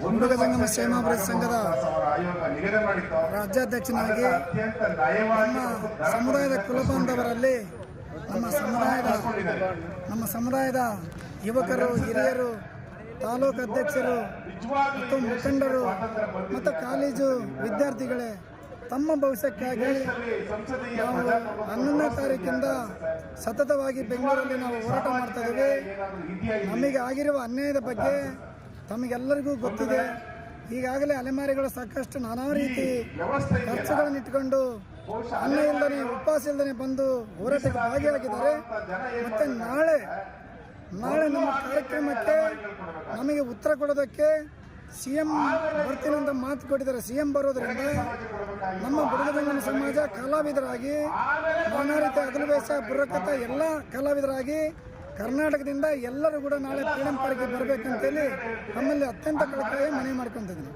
ಹುಡುಗ ಸಂಗಮ ಕ್ಷೇಮಾಭಿವೃದ್ಧಿ ಸಂಘದ ರಾಜ್ಯಾಧ್ಯಕ್ಷನಾಗಿ ನಮ್ಮ ಸಮುದಾಯದ ಕುಲಬಾಂಧವರಲ್ಲಿ ನಮ್ಮ ಸಮುದಾಯದ ನಮ್ಮ ಸಮುದಾಯದ ಯುವಕರು, ಹಿರಿಯರು, ತಾಲೂಕು ಅಧ್ಯಕ್ಷರು, ಮತ್ತು ಮುಖಂಡರು, ಮತ್ತು ಕಾಲೇಜು ವಿದ್ಯಾರ್ಥಿಗಳೇ, ತಮ್ಮ ಭವಿಷ್ಯಕ್ಕಾಗಿ ನಾವು ಹನ್ನೊಂದನೇ ತಾರೀಕಿಂದ ಸತತವಾಗಿ ಬೆಂಗಳೂರಲ್ಲಿ ನಾವು ಹೋರಾಟ ಮಾಡ್ತಾ ಇದ್ದೀವಿ. ನಮಗೆ ಆಗಿರುವ ಅನ್ಯಾಯದ ಬಗ್ಗೆ ತಮಗೆಲ್ಲರಿಗೂ ಗೊತ್ತಿದೆ. ಈಗಾಗಲೇ ಅಲೆಮಾರಿಗಳು ಸಾಕಷ್ಟು ನಾನಾ ರೀತಿ ಖರ್ಚುಗಳನ್ನು ಇಟ್ಕೊಂಡು ಅನ್ನ ಇಲ್ಲದೆ ಉಪವಾಸ ಇಲ್ಲದೆ ಬಂದು ಹೋರಾಟಕ್ಕೆ ಭಾಗಿಯಾಗಿದ್ದಾರೆ. ಮತ್ತೆ ನಾಳೆ ನಾಳೆ ನಮ್ಮ ಕಾರ್ಯಕ್ರಮಕ್ಕೆ ನಮಗೆ ಉತ್ತರ ಕೊಡೋದಕ್ಕೆ ಸಿ ಎಂ ಬರ್ತೀನಿ ಅಂತ ಮಾತು ಕೊಟ್ಟಿದ್ದಾರೆ. ಸಿ ಎಂ ಬರೋದ್ರಿಂದ ನಮ್ಮ ಬುಡಗದಂಗನ ಸಮಾಜ ಕಲಾವಿದರಾಗಿ, ನಾನಾ ರೀತಿಯ ಅಗಲು ವೇಷ ಬುರ್ರಕಥ ಎಲ್ಲ ಕಲಾವಿದರಾಗಿ ಕರ್ನಾಟಕದಿಂದ ಎಲ್ಲರೂ ಕೂಡ ನಾಳೆ ಫ್ರೀಡಂ ಪಾರ್ಕ್ಗೆ ಬರಬೇಕಂತೇಳಿ ನಮ್ಮಲ್ಲಿ ಅತ್ಯಂತ ಕಳಕಳಿಯ ಮನವಿ ಮಾಡ್ಕೊತಿದ್ದೀನಿ